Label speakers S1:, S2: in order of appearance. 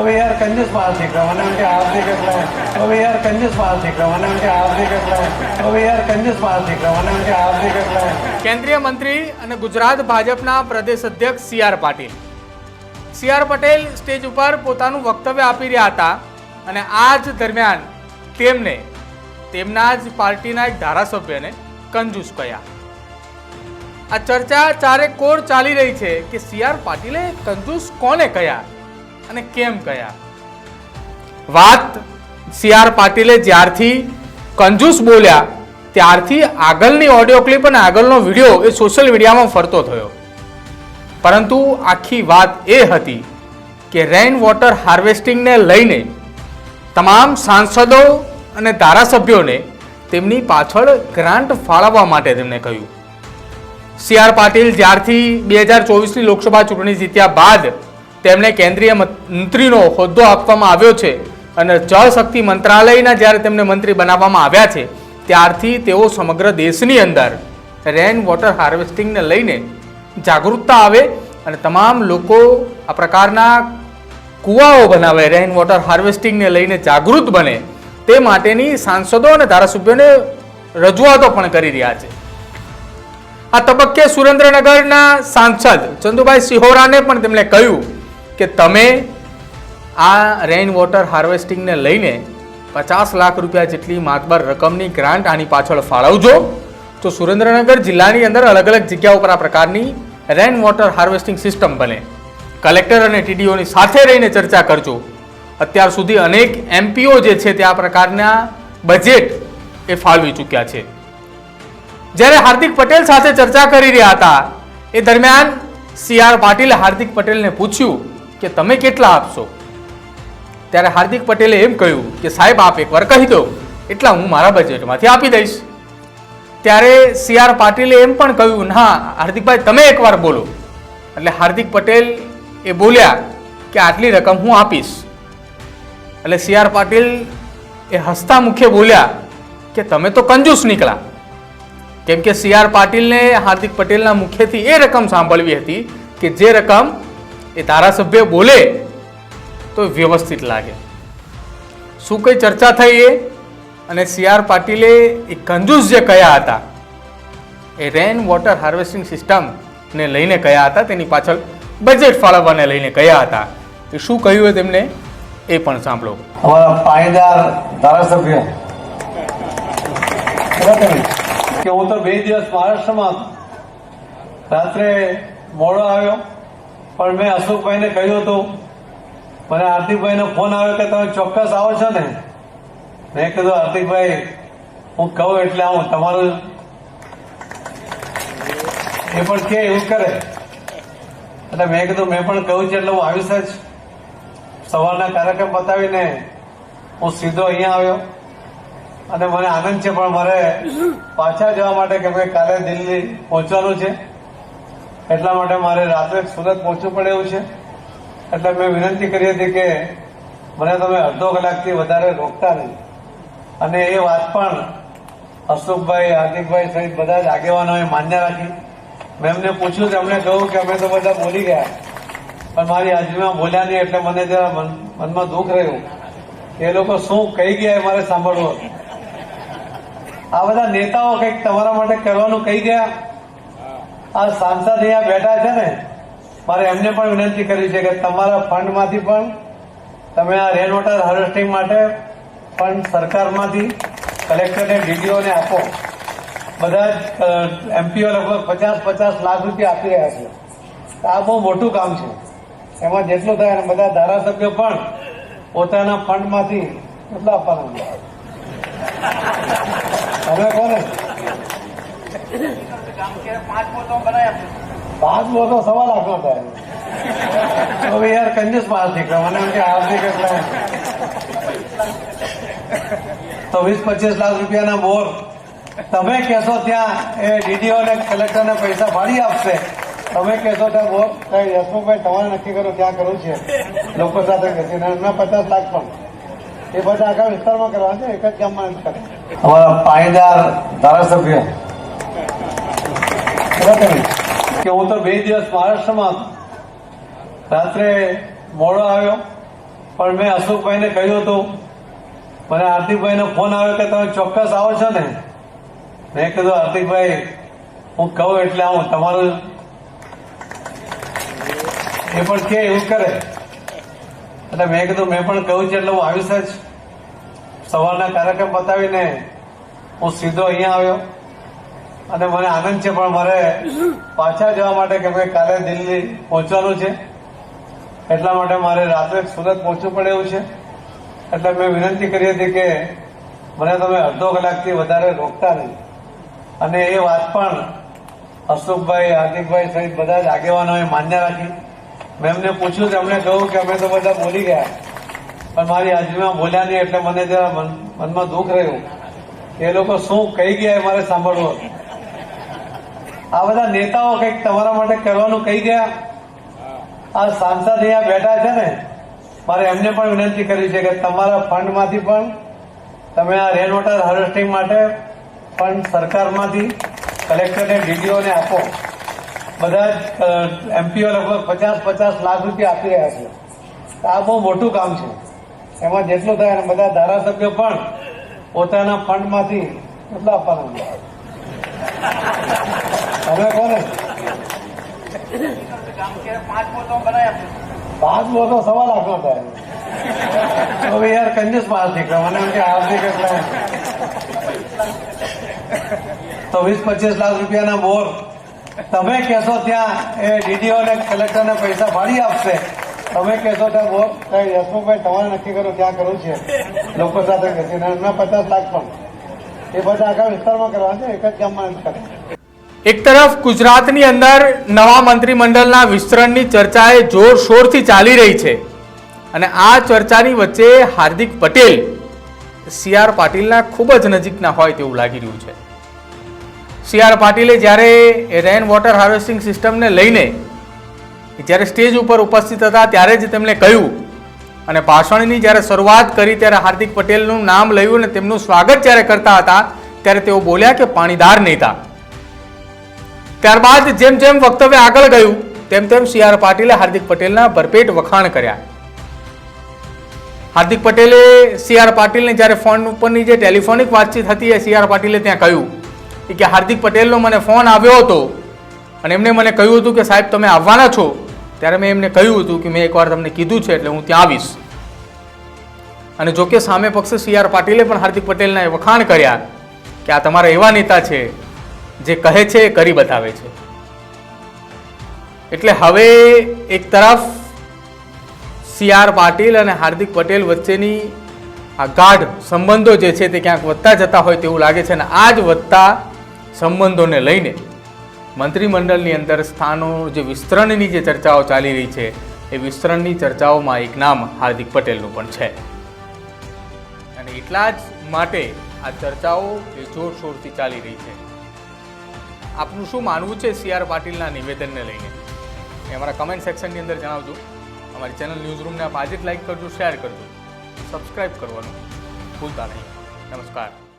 S1: હવે યાર કંજૂસ માલ નીકળ્યો કે આર્થિક એટલે. હવે યાર કંજૂસ માલ નીકળ્યો કે આર્થિક એટલે. હવે યાર કંજૂસ માલ નીકળ્યો કે આર્થિક એટલે.
S2: કેન્દ્રીય મંત્રી અને ગુજરાત ભાજપના પ્રદેશ અધ્યક્ષ C R Patil. C R Patel stage ઉપર પોતાનું વક્તવ્ય આપી રહ્યા હતા અને આ જ દરમિયાન તેમને તેમના જ પાર્ટીના એક ધારાસભ્યને કંજૂસ કહ્યા આ ચર્ચા ચારે કોર ચાલી રહી છે કે સી આર પાટીલે કંજૂસ કોને કહ્યા અને કેમ કહ્યા વાત સી આર પાટીલે જ્યારથી કંજૂસ બોલ્યા, ત્યારથી આગળની ઓડિયો ક્લિપ અને આગળનો વીડિયો એ સોશિયલ મીડિયામાં ફરતો થયો. પરંતુ આખી વાત એ હતી કે રેઇન વોટર હાર્વેસ્ટિંગને લઈને તમામ સાંસદો અને ધારાસભ્યોને તેમની પાછળ ગ્રાન્ટ ફાળવવા માટે તેમણે કહ્યું. સી આર પાટીલ જ્યારથી બે હજાર ચોવીસની લોકસભા ચૂંટણી જીત્યા બાદ તેમને કેન્દ્રીય મંત્રીનો હોદ્દો આપવામાં આવ્યો છે અને જળ શક્તિ મંત્રાલયના જ્યારે તેમને મંત્રી બનાવવામાં આવ્યા છે, ત્યારથી તેઓ સમગ્ર દેશની અંદર રેન વોટર હાર્વેસ્ટિંગને લઈને જાગૃતતા આવે અને તમામ લોકો આ પ્રકારના કૂવાઓ બનાવે રેઇન વોટર હાર્વેસ્ટિંગને લઈને જાગૃત બને, તે માટેની સાંસદો અને ધારાસભ્યોને રજૂઆતો પણ કરી રહ્યા છે. આ તબક્કે સુરેન્દ્રનગરના સાંસદ ચંદુભાઈ સિહોરાને પણ તેમણે કહ્યું કે તમે આ રેઇન વોટર હાર્વેસ્ટિંગને લઈને પચાસ લાખ રૂપિયા જેટલી માતબર રકમની ગ્રાન્ટ આની પાછળ ફાળવજો. તો સુરેન્દ્રનગર જિલ્લાની અંદર અલગ અલગ જગ્યા ઉપર આ પ્રકારની રેઇન વોટર હાર્વેસ્ટિંગ સિસ્ટમ બને. કલેક્ટર અને ટીડીઓની સાથે રહીને ચર્ચા કરજો. અત્યાર સુધી અનેક એમપીઓ જે છે તે આ પ્રકારના બજેટ એ ફાળવી ચૂક્યા છે. જ્યારે હાર્દિક પટેલ સાથે ચર્ચા કરી રહ્યા હતા, એ દરમિયાન સી આર પાટીલે હાર્દિક પટેલને પૂછ્યું કે તમે કેટલા આપશો? ત્યારે હાર્દિક પટેલે એમ કહ્યું કે, સાહેબ, આપ એકવાર કહી દો. એટલા હું મારા બજેટમાંથી આપી દઈશ. ત્યારે સી આર પાટીલે એમ પણ કહ્યું ના હાર્દિકભાઈ, તમે એકવાર બોલો. એટલે હાર્દિક પટેલ એ બોલ્યા કે, આટલી રકમ હું આપીશ. એટલે સી આર પાટીલ એ હસતા મુખે બોલ્યા કે, તમે તો કંજૂસ નીકળ્યા. કેમ કે સી આર પાટીલને હાર્દિક પટેલના મુખેથી એ રકમ સાંભળવી હતી કે, જે રકમ એ ધારાસભ્ય બોલે તો વ્યવસ્થિત લાગે. શું કંઈ ચર્ચા થઈ એ? અને સી આર પાટીલે એ કંજૂસ જે કયા હતા, એ રેન વોટર હાર્વેસ્ટિંગ સિસ્ટમને લઈને કયા હતા, તેની પાછળ બજેટ ફાળવવાને લઈને કયા હતા? એ શું કહ્યું હોય તેમને? એ પણ સાંભળો.
S1: અમારા પાણીદાર ધારાસભ્ય કે હું તો બે દિવસ મહારાષ્ટ્રમાં રાત્રે મોડો આવ્યો. પણ મેં અશોકભાઈને કહ્યું હતું. મને હાર્દિકભાઈનો ફોન આવ્યો કે તમે ચોક્કસ આવો છો ને? મેં કીધું, હાર્દિકભાઈ, હું કહું એટલે આવું, તમારું એ પણ કે એવું કરે. એટલે મેં કીધું, મેં પણ કહ્યું છે એટલે હું આવીશ જ. સવારના કાર્યક્રમ બતાવીને હું સીધો અહીંયા આવ્યો. અને મને આનંદ છે, પણ મારે પાછા જવા માટે કે ભાઈ કાલે દિલ્હી પહોંચવાનું છે. એટલા માટે મારે રાત્રે સુરત પહોંચવું પડે એવું છે. એટલે મેં વિનંતી કરી હતી કે મને તમે અડધો કલાકથી વધારે રોકતા નહીં. અને એ વાત પણ અશોકભાઈ, હાર્દિકભાઈ સહિત બધા જ આગેવાનોએ માન્ય રાખી. મેં એમને પૂછ્યું તો એમણે કહ્યું કે અમે તો બધા બોલી ગયા. પણ મારી હાજરીમાં બોલ્યા નહીં, એટલે મને જરા મન- મનમાં દુઃખ રહ્યું એ લોકો શું કહી ગયા એ મારે સાંભળવું હતું. આ બધા નેતાઓ કંઈક તમારા માટે કરવાનું કહી ગયા? આ સાંસદ અહીંયા બેઠા છે ને, મારે એમને પણ વિનંતી કરી છે કે તમારા ફંડમાંથી પણ તમે આ રેન વોટર હાર્વેસ્ટિંગ માટે પણ સરકારમાંથી કલેક્ટરને ડીડીઓને આપો. બધા જ એમપીઓ લગભગ પચાસ પચાસ લાખ રૂપિયા આપી રહ્યા છે. આ બહુ મોટું કામ છે. એમાં જેટલું થાય અને બધા ધારાસભ્યો પણ પોતાના ફંડમાંથી કેટલા આપવાના તમે કોને? પાંચ મોટો સવા લાખનો થાય હવે યાર કંજુસ બહાર નીકળ્યો મને એમ કે આર્થિક એટલે તો વીસ પચીસ લાખ રૂપિયાના બોર. તમે કહેશો ત્યાં એ ડીડીઓ ને કલેક્ટરને પૈસા ફાળી આપશે. તમે કહેશો ત્યાં બોર, કઈ યશમુખભાઈ તમારે નક્કી કરો ત્યાં કરવું છે. લોકો સાથે બેસીને એમના પચાસ લાખ પણ. એ બધા આખા વિસ્તારમાં કરવા છે, એક જ ગામમાં અમારા પાણીદાર ધારાસભ્ય? કે હું તો બે દિવસ મહારાષ્ટ્રમાં હતો. રાત્રે મોડો આવ્યો, પણ મેં અશોકભાઈને કહ્યું હતું, મને હાર્દિકભાઈનો ફોન આવ્યો કે તમે ચોક્કસ આવો છો ને? મેં કીધું, હાર્દિકભાઈ, હું કહું એટલે આવું, તમારું એ પણ કે એવું કરે. એટલે મેં કીધું, મેં પણ કહ્યું છે એટલે હું આવીશ જ. સવારના કાર્યક્રમ બતાવીને હું સીધો અહીંયા આવ્યો. અને મને આનંદ છે, પણ મારે પાછા જવા માટે કે ભાઈ કાલે દિલ્હી પહોંચવાનું છે. એટલા માટે મારે રાત્રે સુરત પહોંચવું પડે એવું છે. એટલે મેં વિનંતી કરી હતી કે મને તમે અડધો કલાકથી વધારે રોકતા નહીં. અને એ વાત પણ અશોકભાઈ, હાર્દિકભાઈ સહિત બધા જ આગેવાનોએ માન્ય રાખી. મેં એમને પૂછ્યું તો એમણે કહ્યું કે અમે તો બધા બોલી ગયા. પણ મારી હાજરીમાં બોલ્યા નહીં, એટલે મને જરા મન- મનમાં દુઃખ રહ્યું. એ લોકો શું કહી ગયા એ મારે સાંભળવું હતું. આ બધા નેતાઓ કંઈક તમારા માટે કરવાનું કહી ગયા. આ સાંસદ અહીંયા બેઠા છે ને, મારે એમને પણ વિનંતી કરી છે કે તમારા ફંડમાંથી પણ તમે આ રેન વોટર હાર્વેસ્ટિંગ માટે ફંડ સરકારમાંથી કલેક્ટરને ડીડીઓને આપો. બધા જ એમપીઓ લગભગ પચાસ પચાસ લાખ રૂપિયા આપી રહ્યા છે. આ બહુ મોટું કામ છે. એમાં જેટલું થાય અને બધા ધારાસભ્યો પણ પોતાના ફંડમાંથી કેટલા આપવાના તમે કોને? પાંચ મોટો સવા લાખનો થાય તો. હવે યાર કંજુસ બહાર નીકળે. મને એમ કે હાર્દિક એટલે તો વીસ પચીસ લાખ રૂપિયાના બોર. તમે કહેશો ત્યાં એ ડીડીઓ ને કલેક્ટર ને પૈસા ફાળી આપશે. તમે કહેશો ત્યાં બોર? કઈ યશમુખભાઈ તમારે નક્કી કરો ત્યાં કરવું છે? લોકો સાથે બેસીને એમના પચાસ લાખ પણ. એ બધા આખા વિસ્તારમાં કરવા છે, એક જ ગામમાં કરવાના.
S2: એક તરફ ગુજરાતની અંદર નવા મંત્રીમંડળના વિસ્તરણની ચર્ચા એ જોરશોરથી ચાલી રહી છે. અને આ ચર્ચાની વચ્ચે હાર્દિક પટેલ સી આર પાટીલના ખૂબ જ નજીકના હોય તેવું લાગી રહ્યું છે. સી આર પાટીલે જ્યારે રેન વોટર હાર્વેસ્ટિંગ સિસ્ટમને લઈને જ્યારે સ્ટેજ ઉપર ઉપસ્થિત હતા ત્યારે જ તેમણે કહ્યું અને ભાષણની જ્યારે શરૂઆત કરી ત્યારે હાર્દિક પટેલનું નામ લયું અને તેમનું સ્વાગત જ્યારે કરતા હતા ત્યારે તેઓ બોલ્યા કે પાણીદાર નેતા. ત્યારબાદ જેમ જેમ વક્તવ્ય આગળ ગયું, તેમ તેમ સી આર પાટીલે હાર્દિક પટેલના ભરપેટ વખાણ કર્યા. હાર્દિક પટેલે સી આર પાટીલને જ્યારે ફોન ઉપરની જે ટેલિફોનિક વાતચીત હતી એ સી આર પાટીલે ત્યાં કહ્યું કે હાર્દિક પટેલનો મને ફોન આવ્યો હતો અને એમણે મને કહ્યું હતું કે સાહેબ તમે આવવાના છો, ત્યારે મેં એમને કહ્યું હતું કે મેં એકવાર તમને કીધું છે એટલે હું ત્યાં આવીશ. અને જો કે સામે પક્ષે સી આર પાટીલે પણ હાર્દિક પટેલના વખાણ કર્યા કે આ તમારા એવા નેતા છે જે કહે છે એ કરી બતાવે છે. એટલે હવે એક તરફ સી આર પાટીલ અને હાર્દિક પટેલ વચ્ચેની આ ગાઢ સંબંધો જે છે તે ક્યાંક વધતા જતા હોય તેવું લાગે છે અને આ જ વધતા સંબંધોને લઈને મંત્રીમંડળની અંદર સ્થાનો જે વિસ્તરણની જે ચર્ચાઓ ચાલી રહી છે, એ વિસ્તરણની ચર્ચાઓમાં એક નામ હાર્દિક પટેલનું પણ છે. અને એટલા જ માટે આ ચર્ચાઓ એ જોરશોરથી ચાલી રહી છે. આપનું શું માનવું છે સી આર પાટીલના નિવેદનને લઈને? એ અમારા કમેન્ટ સેક્શનની અંદર જણાવજો. અમારી ચેનલ ન્યૂઝ રૂમને આપ આજે જ લાઈક કરજો શેર કરજો. સબસ્ક્રાઈબ કરવાનું ભૂલતા નહીં. નમસ્કાર.